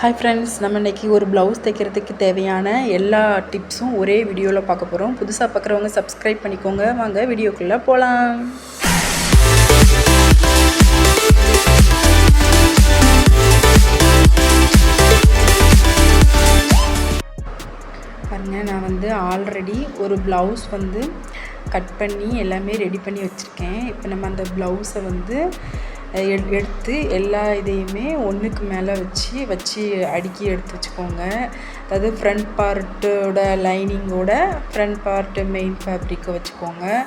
Hi friends நம்ம இன்றைக்கி ஒரு ப்ளவுஸ் தைக்கிறதுக்கு தேவையான எல்லா டிப்ஸும் ஒரே வீடியோவில் பார்க்க போகிறோம் புதுசாக பார்க்குறவங்க சப்ஸ்கிரைப் பண்ணிக்கோங்க. வாங்க வீடியோக்குள்ளே போகலாம் பாருங்கள் நான் வந்து ஆல்ரெடி ஒரு ப்ளவுஸ் வந்து கட் பண்ணி எல்லாமே ரெடி பண்ணி வச்சுருக்கேன். இப்போ நம்ம அந்த ப்ளவுஸை வந்து எடுத்து எல்லா இதையுமே ஒன்றுக்கு மேலே வச்சு வச்சு அடுக்கி எடுத்து வச்சுக்கோங்க. அதாவது ஃப்ரண்ட் பார்ட்டோட லைனிங்கோட ஃப்ரண்ட் பார்ட்டு மெயின் ஃபேப்ரிக்கை வச்சுக்கோங்க.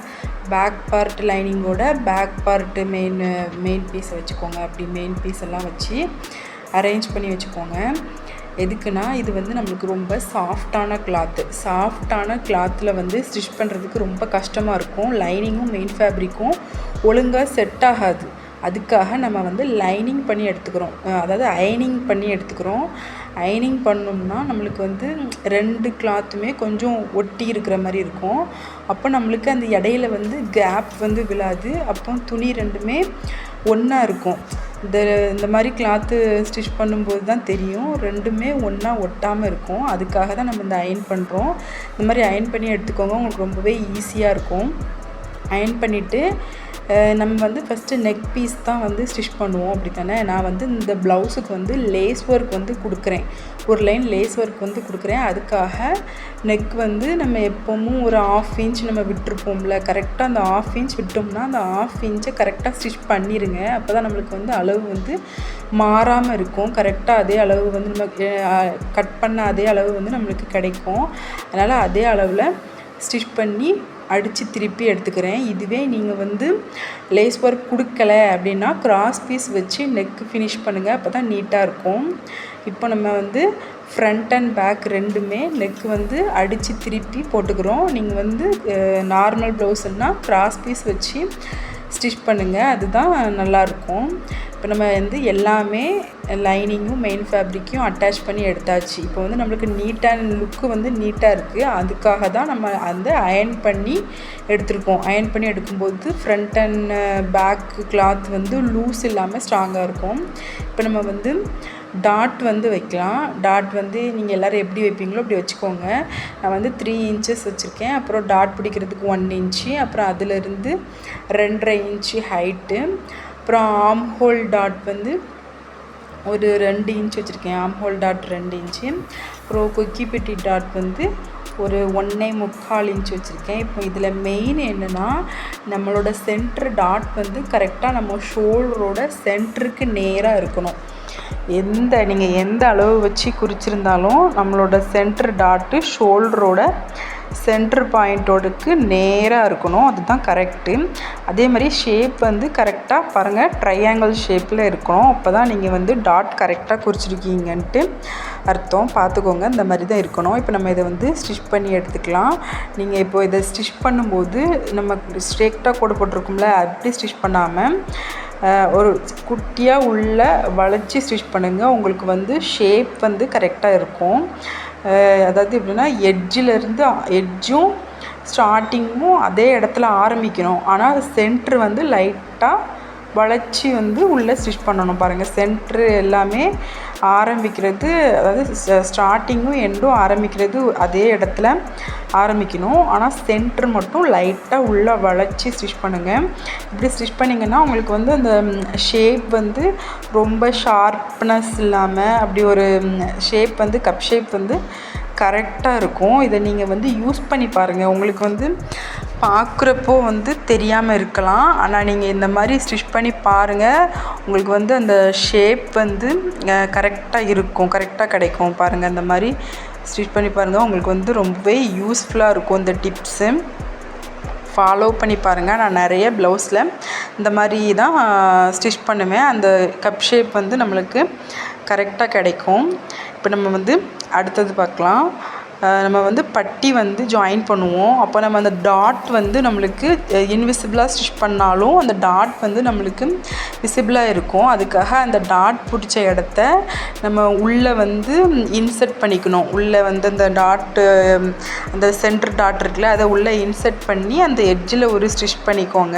பேக் பார்ட் லைனிங்கோட பேக் பார்ட்டு மெயின் மெயின் பீஸை வச்சுக்கோங்க. அப்படி மெயின் பீஸ் எல்லாம் வச்சு அரேஞ்ச் பண்ணி வச்சுக்கோங்க. எதுக்குன்னா இது வந்து நம்மளுக்கு ரொம்ப சாஃப்டான கிளாத்து சாஃப்டான கிளாத்தில் வந்து ஸ்டிச் பண்ணுறதுக்கு ரொம்ப கஷ்டமாக இருக்கும். லைனிங்கும் மெயின் ஃபேப்ரிக்கும் ஒழுங்காக செட் ஆகாது. அதுக்காக நம்ம வந்து லைனிங் பண்ணி எடுத்துக்கிறோம். அதாவது அயனிங் பண்ணி எடுத்துக்கிறோம். அயனிங் பண்ணோம்னா நம்மளுக்கு வந்து ரெண்டு கிளாத்துமே கொஞ்சம் ஒட்டி இருக்கிற மாதிரி இருக்கும். அப்போ நம்மளுக்கு அந்த இடையில வந்து கேப் வந்து விழாது. அப்போ துணி ரெண்டுமே ஒன்றா இருக்கும். இந்த இந்த மாதிரி கிளாத்து ஸ்டிச் பண்ணும்போது தான் தெரியும். ரெண்டுமே ஒன்றா ஒட்டாமல் இருக்கும். அதுக்காக தான் நம்ம இந்த அயன் பண்ணுறோம் இந்த மாதிரி அயன் பண்ணி எடுத்துக்கோங்க. உங்களுக்கு ரொம்பவே ஈஸியாக இருக்கும். அயன் பண்ணிவிட்டு நம்ம வந்து ஃபஸ்ட்டு நெக் பீஸ் தான் வந்து ஸ்டிச் பண்ணுவோம் அப்படி தானே நான் வந்து இந்த ப்ளவுஸுக்கு வந்து லேஸ் ஒர்க் வந்து கொடுக்குறேன். ஒரு லைன் லேஸ் ஒர்க் வந்து கொடுக்குறேன். அதுக்காக நெக் வந்து நம்ம எப்போவும் ஒரு ஆஃப் இன்ச் நம்ம விட்டுருப்போம்ல கரெக்டாக அந்த ஆஃப் இன்ச் விட்டோம்னா அந்த ஆஃப் இன்ச்சை கரெக்டாக ஸ்டிச் பண்ணிடுங்க அப்போ தான் நம்மளுக்கு வந்து அளவு வந்து மாறாமல் இருக்கும். கரெக்டாக அதே அளவு வந்து நம்ம கட் பண்ண அதே அளவு வந்து நம்மளுக்கு கிடைக்கும். அதனால் அதே அளவில் ஸ்டிச் பண்ணி அடித்து திருப்பி எடுத்துக்கிறேன். இதுவே நீங்கள் வந்து லேஸ் ஒர்க் கொடுக்கல அப்படின்னா கிராஸ் பீஸ் வச்சு நெக்கு ஃபினிஷ் பண்ணுங்கள் அப்போ தான் நீட்டாக இருக்கும். இப்போ நம்ம வந்து ஃப்ரண்ட் அண்ட் பேக் ரெண்டுமே நெக் வந்து அடித்து திருப்பி போட்டுக்கிறோம். நீங்கள் வந்து நார்மல் ப்ளவுஸ்னால் கிராஸ் பீஸ் வச்சு ஸ்டிச் பண்ணுங்கள் அதுதான் நல்லாயிருக்கும் இப்போ நம்ம வந்து எல்லாமே லைனிங்கும் மெயின் ஃபேப்ரிக்கும் அட்டாச் பண்ணி எடுத்தாச்சு. இப்போ வந்து நம்மளுக்கு நீட்டான லுக்கு வந்து நீட்டாக இருக்குது அதுக்காக தான் நம்ம அந்த அயன் பண்ணி எடுத்திருக்கோம். அயன் பண்ணி எடுக்கும்போது ஃப்ரண்ட் அண்ட் பேக் கிளாத் வந்து லூஸ் இல்லாமல் ஸ்ட்ராங்காக இருக்கும். இப்போ நம்ம வந்து டாட் வந்து வைக்கலாம். டாட் வந்து நீங்கள் எல்லோரும் எப்படி வைப்பீங்களோ அப்படி வச்சுக்கோங்க. நான் வந்து த்ரீ இன்ச்சஸ் வச்சுருக்கேன். அப்புறம் டாட் பிடிக்கிறதுக்கு ஒன் இன்ச்சு அப்புறம் அதிலிருந்து ரெண்டரை இன்ச்சு ஹைட்டு அப்புறம் ஆம் ஹோல் டாட் வந்து ஒரு ரெண்டு இன்ச் வச்சுருக்கேன். ஆம் ஹோல் டாட் ரெண்டு இன்ச்சு அப்புறம் கொக்கி பெட்டி டாட் வந்து ஒரு ஒன்றே முக்கால் இன்ச் வச்சுருக்கேன். இப்போ இதில் மெயின் என்னென்னா நம்மளோட சென்ட்ரு டாட் வந்து கரெக்டாக நம்ம ஷோல்டரோட சென்டருக்கு நேராக இருக்கணும். எந்த நீங்கள் எந்த அளவு வச்சு குறிச்சிருந்தாலும் நம்மளோட சென்டர் டாட்டு ஷோல்டரோட சென்ட்ரு பாயிண்ட்டோடுக்கு நேராக இருக்கணும் அதுதான் கரெக்டு அதே மாதிரி ஷேப் வந்து கரெக்டாக பாருங்கள் ட்ரையாங்கிள் ஷேப்பில் இருக்கணும். அப்போ தான் நீங்கள் வந்து டாட் கரெக்டாக குறிச்சிருக்கீங்கன்ட்டு அர்த்தம். பார்த்துக்கோங்க இந்த மாதிரி தான் இருக்கணும். இப்போ நம்ம இதை வந்து ஸ்டிச் பண்ணி எடுத்துக்கலாம். நீங்கள் இப்போ இதை ஸ்டிச் பண்ணும்போது நம்ம ஸ்ட்ரெக்டாக கூட போட்டிருக்கோம்ல அப்படி ஸ்டிச் பண்ணாமல் ஒரு குட்டியாக உள்ள வளைச்சி ஸ்டிச் பண்ணுங்கள் உங்களுக்கு வந்து ஷேப் வந்து கரெக்டாக இருக்கும். அதாவது எப்படின்னா எட்ஜிலேருந்து எட்ஜும் ஸ்டார்டிங்கும் அதே இடத்துல ஆரம்பிக்கணும். ஆனால் சென்ட்ரு வந்து லைட்டாக வளைச்சி வந்து உள்ளே ஸ்டிச் பண்ணணும் பாருங்கள் சென்ட்ரு எல்லாமே ஆரம்பிக்கிறது அதாவது ஸ்டார்டிங்கும் எண்டும் ஆரம்பிக்கிறது அதே இடத்துல ஆரம்பிக்கணும். ஆனால் சென்ட்ரு மட்டும் லைட்டாக உள்ளே வளைச்சி ஸ்டிச் பண்ணுங்கள் இப்படி ஸ்டிச் பண்ணிங்கன்னா உங்களுக்கு வந்து அந்த ஷேப் வந்து ரொம்ப ஷார்ப்னஸ் இல்லாமல் அப்படி ஒரு ஷேப் வந்து கப் ஷேப் வந்து கரெக்டாக இருக்கும். இதை நீங்கள் வந்து யூஸ் பண்ணி பாருங்கள் உங்களுக்கு வந்து பார்க்குறப்போ வந்து தெரியாமல் இருக்கலாம். ஆனால் நீங்கள் இந்த மாதிரி ஸ்டிச் பண்ணி பாருங்கள் உங்களுக்கு வந்து அந்த ஷேப் வந்து கரெக்டாக இருக்கும். கரெக்டாக கிடைக்கும். பாருங்கள் அந்த மாதிரி ஸ்டிச் பண்ணி பாருங்கள் உங்களுக்கு வந்து ரொம்பவே யூஸ்ஃபுல்லாக இருக்கும் இந்த டிப்ஸு ஃபாலோ பண்ணி பாருங்கள் நான் நிறைய ப்ளவுஸில் இந்த மாதிரி தான் ஸ்டிச் பண்ணுவேன். அந்த கப் ஷேப் வந்து நம்மளுக்கு கரெக்டாக கிடைக்கும். இப்போ நம்ம வந்து அடுத்தது பார்க்கலாம். நம்ம வந்து பட்டி வந்து ஜாயின் பண்ணுவோம். அப்போ நம்ம அந்த டாட் வந்து நம்மளுக்கு இன்விசிபிளாக ஸ்டிச் பண்ணாலும் அந்த டாட் வந்து நம்மளுக்கு விசிபிளாக இருக்கும். அதுக்காக அந்த டாட் பிடிச்ச இடத்த நம்ம உள்ளே வந்து இன்செர்ட் பண்ணிக்கணும். உள்ளே வந்து அந்த டாட்டு அந்த சென்டர் டாட் இருக்குல்ல அதை உள்ளே இன்செர்ட் பண்ணி அந்த எட்ஜில் ஒரு ஸ்டிச் பண்ணிக்கோங்க.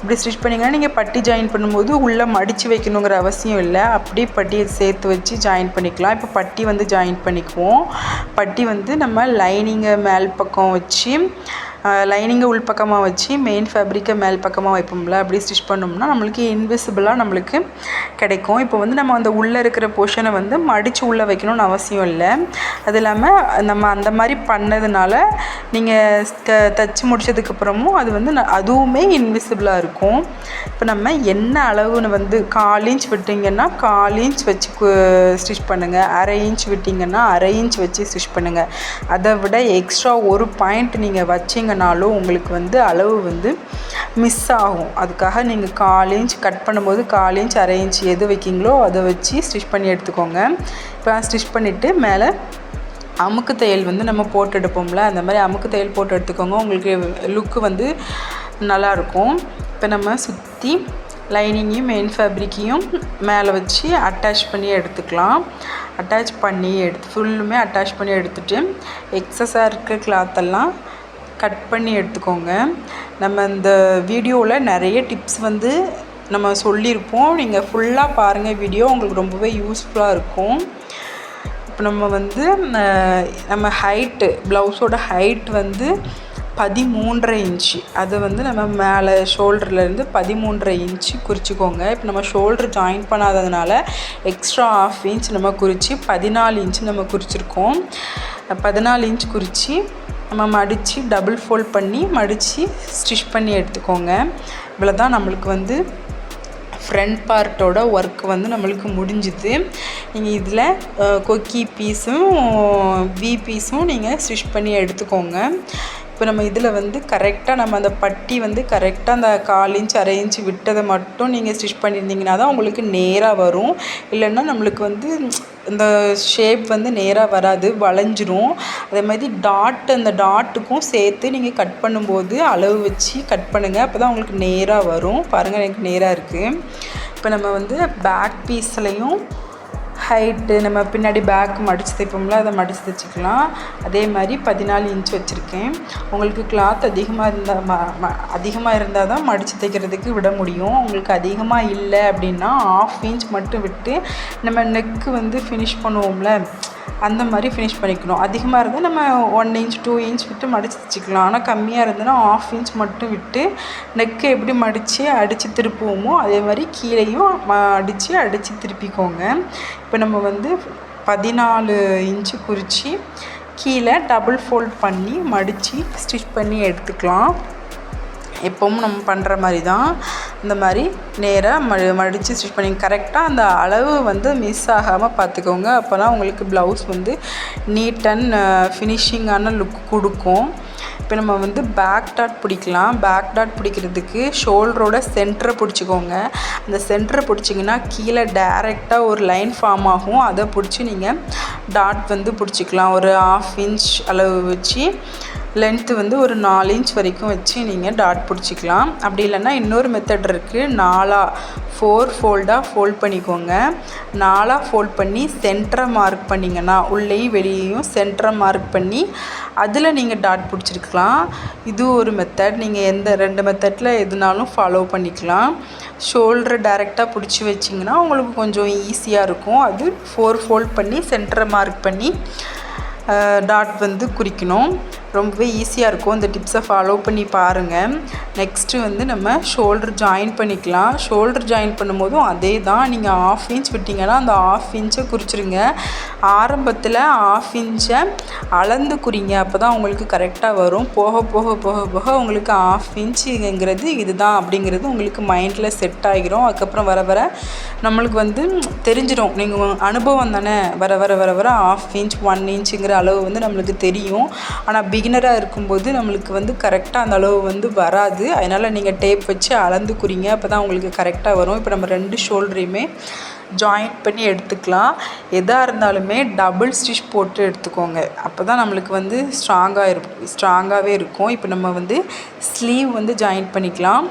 இப்படி ஸ்டிச் பண்ணிங்கன்னா நீங்கள் பட்டி ஜாயின் பண்ணும்போது உள்ளே மடித்து வைக்கணுங்கிற அவசியம் இல்லை. அப்படியே பட்டியை சேர்த்து வச்சு ஜாயின் பண்ணிக்கலாம். இப்போ பட்டி வந்து ஜாயின் பண்ணிக்குவோம். பட்டி வந்து நம்ம லைனிங்கை மேல் பக்கம் வச்சு லைனிங்கை உள்பக்கமாக வச்சு மெயின் ஃபேப்ரிக்கை மேல் பக்கமாக வைப்போம்ல அப்படி ஸ்டிச் பண்ணோம்னா நம்மளுக்கு இன்விசிபிளாக நம்மளுக்கு கிடைக்கும். இப்போ வந்து நம்ம அந்த உள்ளே இருக்கிற போர்ஷனை வந்து மடித்து உள்ளே வைக்கணும்னு அவசியம் இல்லை. அது இல்லாமல் நம்ம அந்த மாதிரி பண்ணதுனால நீங்கள் த தைச்சி முடிச்சதுக்கப்புறமும் அது வந்து அதுவுமே இன்விசிபிளாக இருக்கும். இப்போ நம்ம என்ன அளவுன்னு வந்து கால் இன்ச் விட்டிங்கன்னா கால் இன்ச் வச்சு ஸ்டிச் பண்ணுங்கள் அரை இன்ச் விட்டிங்கன்னா அரை இன்ச் வச்சு ஸ்டிச் பண்ணுங்கள் அதை விட எக்ஸ்ட்ரா ஒரு பாயிண்ட் நீங்கள் எடுத்தீங்கனாலும் உங்களுக்கு வந்து அளவு வந்து மிஸ் ஆகும். அதுக்காக நீங்கள் கால் இன்ச் கட் பண்ணும்போது கால் இன்ச் அரை இன்ச் எது வைக்கிங்களோ அதை வச்சு ஸ்டிச் பண்ணி எடுத்துக்கோங்க. இப்போ ஸ்டிச் பண்ணிவிட்டு மேலே அமுக்கு தையல் வந்து நம்ம போட்டு எடுப்போம்ல அந்த மாதிரி அமுக்கு தையல் போட்டு எடுத்துக்கோங்க. உங்களுக்கு லுக்கு வந்து நல்லாயிருக்கும் இப்போ நம்ம சுற்றி லைனிங்கையும் மெயின் ஃபேப்ரிக்கையும் மேலே வச்சு அட்டாச் பண்ணி எடுத்துக்கலாம். அட்டாச் பண்ணி எடுத்து ஃபுல்லுமே அட்டாச் பண்ணி எடுத்துகிட்டு எக்ஸஸாக இருக்க கிளாத்தெல்லாம் கட் பண்ணி எடுத்துக்கோங்க. நம்ம இந்த வீடியோவில் நிறைய டிப்ஸ் வந்து நம்ம சொல்லியிருப்போம். நீங்கள் ஃபுல்லாக பாருங்கள் வீடியோ உங்களுக்கு ரொம்பவே யூஸ்ஃபுல்லாக இருக்கும். இப்போ நம்ம வந்து நம்ம ஹைட்டு ப்ளவுஸோட ஹைட் வந்து பதிமூன்றரை இன்ச்சு அது வந்து நம்ம மேலே ஷோல்டர்லேருந்து பதிமூன்றரை இன்ச்சு குறிச்சிக்கோங்க. இப்போ நம்ம ஷோல்ட்ரு ஜாயின் பண்ணாததுனால எக்ஸ்ட்ரா ஆஃப் இன்ச் நம்ம குறித்து பதினாலு இன்ச்சு நம்ம குறிச்சிருக்கோம். பதினாலு இன்ச் குறித்து நம்ம மடித்து டபுள் ஃபோல்ட் பண்ணி மடித்து ஸ்டிச் பண்ணி எடுத்துக்கோங்க. இவ்வளோ தான் நம்மளுக்கு வந்து ஃப்ரண்ட் பார்ட்டோட ஒர்க் வந்து நம்மளுக்கு முடிஞ்சுது. நீங்கள் இதில் கொக்கி பீஸும் வி பீஸும் நீங்கள் ஸ்டிச் பண்ணி எடுத்துக்கோங்க. இப்போ நம்ம இதில் வந்து கரெக்டாக நம்ம அந்த பட்டி வந்து கரெக்டாக அந்த கால் இன்ச் அரை இன்ச் விட்டதை மட்டும் நீங்கள் ஸ்டிச் பண்ணியிருந்தீங்கன்னா தான் உங்களுக்கு நேராக வரும். இல்லைன்னா நம்மளுக்கு வந்து இந்த ஷேப் வந்து நேராக வராது வளைஞ்சிரும். அதே மாதிரி டாட் அந்த டாட்டுக்கும் சேர்த்து நீங்கள் கட் பண்ணும்போது அளவு வச்சு கட் பண்ணுங்கள் அப்போ தான் உங்களுக்கு நேராக வரும். பாருங்கள் எனக்கு நேராக இருக்குது இப்போ நம்ம வந்து பேக் பீஸ்லையும் ஹைட்டு நம்ம பின்னாடி பேக் மடித்து தைப்போம்ல அதை மடித்து தைச்சிக்கலாம். அதே மாதிரி பதினாலு இன்ச் வச்சுருக்கேன். உங்களுக்கு கிளாத் அதிகமாக இருந்தால் ம ம அதிகமாக இருந்தால் தான் மடித்து தைக்கிறதுக்கு விட முடியும். உங்களுக்கு அதிகமாக இல்லை அப்படின்னா ஆஃப் இன்ச் மட்டும் விட்டு நம்ம நெக்கு வந்து ஃபினிஷ் பண்ணுவோம்ல அந்த மாதிரி ஃபினிஷ் பண்ணிக்கணும். அதிகமாக இருந்தால் நம்ம ஒன் இன்ச் டூ இன்ச் விட்டு மடித்து தைச்சிக்கலாம் ஆனால் கம்மியாக இருந்ததுன்னா ஆஃப் இன்ச் மட்டும் விட்டு நெக்கு எப்படி மடித்து அடித்து திருப்புவோமோ அதே மாதிரி கீழேயும் அடித்து அடித்து திருப்பிக்கோங்க. இப்போ நம்ம வந்து பதினாலு இன்ச்சு குறித்து கீழே டபுள் ஃபோல்ட் பண்ணி மடித்து ஸ்டிச் பண்ணி எடுத்துக்கலாம். எப்பவும் நம்ம பண்ணுற மாதிரி தான். இந்த மாதிரி நேராக ம மடித்து ஸ்டிச் பண்ணி கரெக்டாக அந்த அளவு வந்து மிஸ் ஆகாமல் பார்த்துக்கோங்க அப்போ தான் உங்களுக்கு ப்ளவுஸ் வந்து நீட் அண்ட் ஃபினிஷிங்கான லுக் கொடுக்கும். இப்போ நம்ம வந்து பேக் டாட் பிடிக்கலாம். பேக் டாட் பிடிக்கிறதுக்கு ஷோல்டரோட சென்டரை பிடிச்சிக்கோங்க. அந்த சென்டரை பிடிச்சிங்கன்னா கீழே டேரெக்டாக ஒரு லைன் ஃபார்ம் ஆகும். அதை பிடிச்சி நீங்கள் டாட் வந்து பிடிச்சிக்கலாம். ஒரு ஆஃப் இன்ச் அளவு வச்சு லென்த்து வந்து ஒரு நாலு இன்ச் வரைக்கும் வச்சு நீங்கள் டாட் பிடிச்சிக்கலாம். அப்படி இல்லைன்னா இன்னொரு மெத்தட் இருக்குது நாலாக ஃபோர் ஃபோல்டாக ஃபோல்ட் பண்ணிக்கோங்க. நாலாக ஃபோல்ட் பண்ணி சென்டரை மார்க் பண்ணிங்கன்னா உள்ளேயும் வெளியேயும் சென்டரை மார்க் பண்ணி அதில் நீங்கள் டாட் பிடிச்சிருக்கலாம். இது ஒரு மெத்தட் நீங்கள் எந்த ரெண்டு மெத்தடில் எதுனாலும் ஃபாலோ பண்ணிக்கலாம். ஷோல்டரை டேரெக்டாக பிடிச்சி வச்சிங்கன்னா உங்களுக்கு கொஞ்சம் ஈஸியாக இருக்கும். அது ஃபோர் ஃபோல்ட் பண்ணி சென்டரை மார்க் பண்ணி டாட் வந்து குறிக்கணும். ரொம்பவே ஈஸியாக இருக்கும். இந்த டிப்ஸை ஃபாலோ பண்ணி பாருங்கள் நெக்ஸ்ட்டு வந்து நம்ம ஷோல்ட்ரு ஜாயின் பண்ணிக்கலாம். ஷோல்ட்ரு ஜாயின் பண்ணும்போதும் அதே தான் நீங்கள் ஆஃப் இன்ச் விட்டிங்கன்னா அந்த ஆஃப் இன்ச்சை குறிச்சிருங்க. ஆரம்பத்தில் ஆஃப் இன்ச்சை அளந்து குறிங்க. அப்போ தான் உங்களுக்கு கரெக்டாக வரும். போக போக போக போக உங்களுக்கு ஆஃப் இன்ச்சுங்கிறது இதுதான் அப்படிங்கிறது உங்களுக்கு மைண்டில் செட் ஆகிரும் அதுக்கப்புறம் வர வர நம்மளுக்கு வந்து தெரிஞ்சிடும் நீங்கள் அனுபவம் தானே? வர வர வர வர ஆஃப் இன்ச் ஒன் இன்ச்சுங்கிற அளவு வந்து நம்மளுக்கு தெரியும். ஆனால் பிகினராக இருக்கும்போது நம்மளுக்கு வந்து கரெக்டாக அந்த அளவு வந்து வராது. அதனால் நீங்கள் டேப் வச்சு அளந்து குறிங்க அப்போ தான் உங்களுக்கு கரெக்டாக வரும். இப்போ நம்ம ரெண்டு ஷோல்டரையுமே ஜாயின் பண்ணி எடுத்துக்கலாம். எதாக இருந்தாலுமே டபுள் ஸ்டிச் போட்டு எடுத்துக்கோங்க. அப்போ தான் நம்மளுக்கு வந்து ஸ்ட்ராங்காக இருக்கும் ஸ்ட்ராங்காகவே இருக்கும். இப்போ நம்ம வந்து ஸ்லீவ் வந்து ஜாயின் பண்ணிக்கலாம்.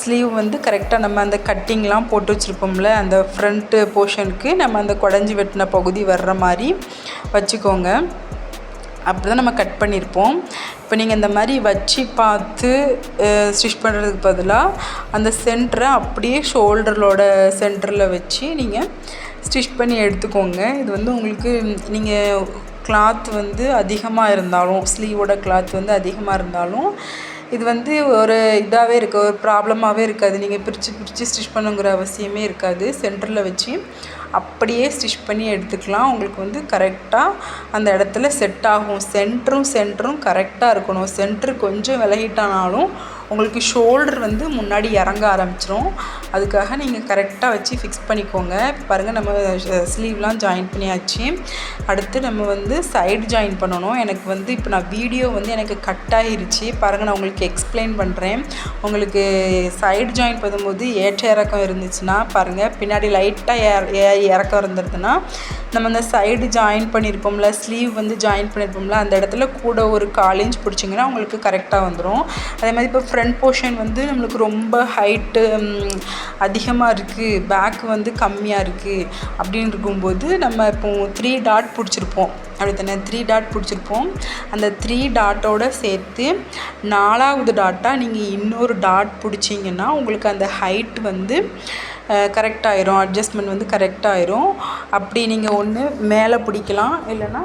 ஸ்லீவ் வந்து கரெக்டாக நம்ம அந்த கட்டிங்லாம் போட்டு வச்சுருப்போம்ல அந்த ஃப்ரண்ட்டு போர்ஷனுக்கு நம்ம அந்த குடஞ்சி வெட்டின பகுதி வர்ற மாதிரி வச்சுக்கோங்க. அப்படி தான் நம்ம கட் பண்ணியிருப்போம் இப்போ நீங்கள் இந்த மாதிரி வச்சு பார்த்து ஸ்டிச் பண்ணுறதுக்கு பதிலாக அந்த சென்டரை அப்படியே ஷோல்டரோட சென்டரில் வச்சு நீங்கள் ஸ்டிச் பண்ணி எடுத்துக்கோங்க. இது வந்து உங்களுக்கு நீங்கள் கிளாத் வந்து அதிகமாக இருந்தாலும் ஸ்லீவோட கிளாத் வந்து அதிகமாக இருந்தாலும் இது வந்து ஒரு இதாகவே இருக்குது ஒரு ப்ராப்ளமாகவே இருக்காது. நீங்கள் பிரித்து பிரித்து ஸ்டிச் பண்ணுங்கிற அவசியமே இருக்காது. சென்டரில் வச்சு அப்படியே ஸ்டிச் பண்ணி எடுத்துக்கலாம். உங்களுக்கு வந்து கரெக்டாக அந்த இடத்துல செட் ஆகும். சென்டரும் சென்டரும் கரெக்டாக இருக்கணும். சென்ட்ரு கொஞ்சம் விலகிட்டானாலும் உங்களுக்கு ஷோல்டர் வந்து முன்னாடி இறங்க ஆரம்பிச்சிரும். அதுக்காக நீங்கள் கரெக்டாக வச்சு ஃபிக்ஸ் பண்ணிக்கோங்க. இப்போ பாருங்கள் நம்ம ஸ்லீவ்லாம் ஜாயின் பண்ணியாச்சு. அடுத்து நம்ம வந்து சைடு ஜாயின் பண்ணணும். எனக்கு வந்து இப்போ நான் வீடியோ வந்து எனக்கு கட் ஆகிருச்சு பாருங்கள் நான் உங்களுக்கு எக்ஸ்பிளைன் பண்ணுறேன் உங்களுக்கு சைடு ஜாயின் பண்ணும்போது ஏற்ற இறக்கம் இருந்துச்சுன்னா பாருங்கள் பின்னாடி லைட்டாக இறக்கம் இருந்துருதுன்னா நம்ம அந்த சைடு ஜாயின் பண்ணியிருப்போம்ல ஸ்லீவ் வந்து ஜாயின் பண்ணியிருப்போம்ல அந்த இடத்துல கூட ஒரு கால் இன்ச் பிடிச்சிங்கன்னா உங்களுக்கு கரெக்டாக வந்துடும் அதே மாதிரி இப்போ ஃப்ரண்ட் போர்ஷன் வந்து நம்மளுக்கு ரொம்ப ஹைட்டு அதிகமாக இருக்குது பேக் வந்து கம்மியாக இருக்குது அப்படின்னு இருக்கும்போது நம்ம இப்போது த்ரீ டாட் பிடிச்சிருப்போம். அப்படி தானே? த்ரீ டாட் பிடிச்சிருப்போம். அந்த த்ரீ டாட்டோட சேர்த்து நாலாவது டாட்டாக நீங்கள் இன்னொரு டாட் பிடிச்சிங்கன்னா உங்களுக்கு அந்த ஹைட் வந்து கரெக்டாயிரும் அட்ஜஸ்ட்மெண்ட் வந்து கரெக்டாயிரும் அப்படி நீங்கள் ஒன்று மேலே பிடிக்கலாம். இல்லைன்னா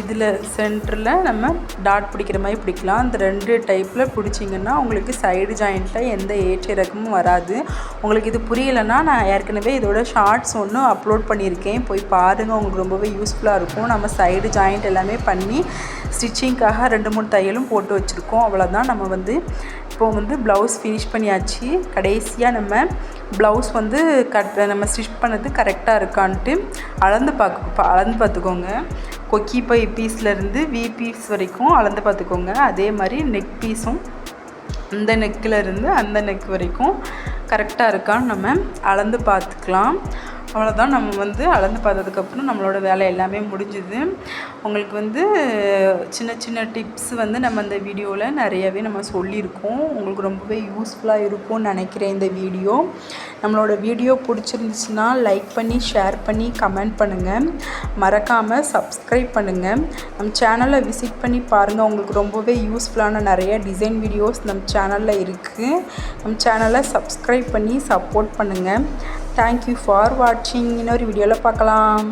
இதில் சென்டரில் நம்ம டாட் பிடிக்கிற மாதிரி பிடிக்கலாம். அந்த ரெண்டு டைப்பில் பிடிச்சிங்கன்னா உங்களுக்கு சைடு ஜாயிண்ட்டில் எந்த ஏற்ற இறக்கமும் வராது. உங்களுக்கு இது புரியலைன்னா நான் ஏற்கனவே இதோட ஷார்ட்ஸ் ஒன்று அப்லோட் பண்ணியிருக்கேன். போய் பாருங்கள் உங்களுக்கு ரொம்பவே யூஸ்ஃபுல்லாக இருக்கும். நம்ம சைடு ஜாயிண்ட் எல்லாமே பண்ணி ஸ்டிச்சிங்க்காக ரெண்டு மூணு தையலும் போட்டு வச்சுருக்கோம். அவ்வளோதான் நம்ம வந்து இப்போது வந்து ப்ளவுஸ் ஃபினிஷ் பண்ணியாச்சு. கடைசியாக நம்ம ப்ளவுஸ் வந்து கட் நம்ம ஸ்டிச் பண்ணது கரெக்டாக இருக்கான்ட்டு அளந்து பார்க்க அளந்து பார்த்துக்கோங்க. கொக்கி பை பீஸ்லேருந்து வி பீஸ் வரைக்கும் அளந்து பார்த்துக்கோங்க. அதே மாதிரி நெக் பீஸும் இந்த நெக்கில் இருந்து அந்த நெக் வரைக்கும் கரெக்டாக இருக்கான்னு நம்ம அளந்து பார்த்துக்கலாம். அவ்வளோதான் நம்ம வந்து அளந்து பார்த்ததுக்கப்புறம் நம்மளோட வேலை எல்லாமே முடிஞ்சுது. உங்களுக்கு வந்து சின்ன சின்ன டிப்ஸ் வந்து நம்ம இந்த வீடியோவில் நிறையவே நம்ம சொல்லியிருக்கோம். உங்களுக்கு ரொம்பவே யூஸ்ஃபுல்லாக இருக்கும்னு நினைக்கிறேன் இந்த வீடியோ. நம்மளோட வீடியோ பிடிச்சிருந்துச்சுன்னா லைக் பண்ணி ஷேர் பண்ணி கமெண்ட் பண்ணுங்கள் மறக்காமல் சப்ஸ்கிரைப் பண்ணுங்கள் நம்ம சேனலை விசிட் பண்ணி பாருங்கள் உங்களுக்கு ரொம்பவே யூஸ்ஃபுல்லான நிறைய டிசைன் வீடியோஸ் நம்ம சேனலில் இருக்குது நம்ம சேனலை சப்ஸ்கிரைப் பண்ணி சப்போர்ட் பண்ணுங்கள் தேங்க்யூ ஃபார் வாட்சிங் இன்னொரு வீடியோவில் பார்க்கலாம்.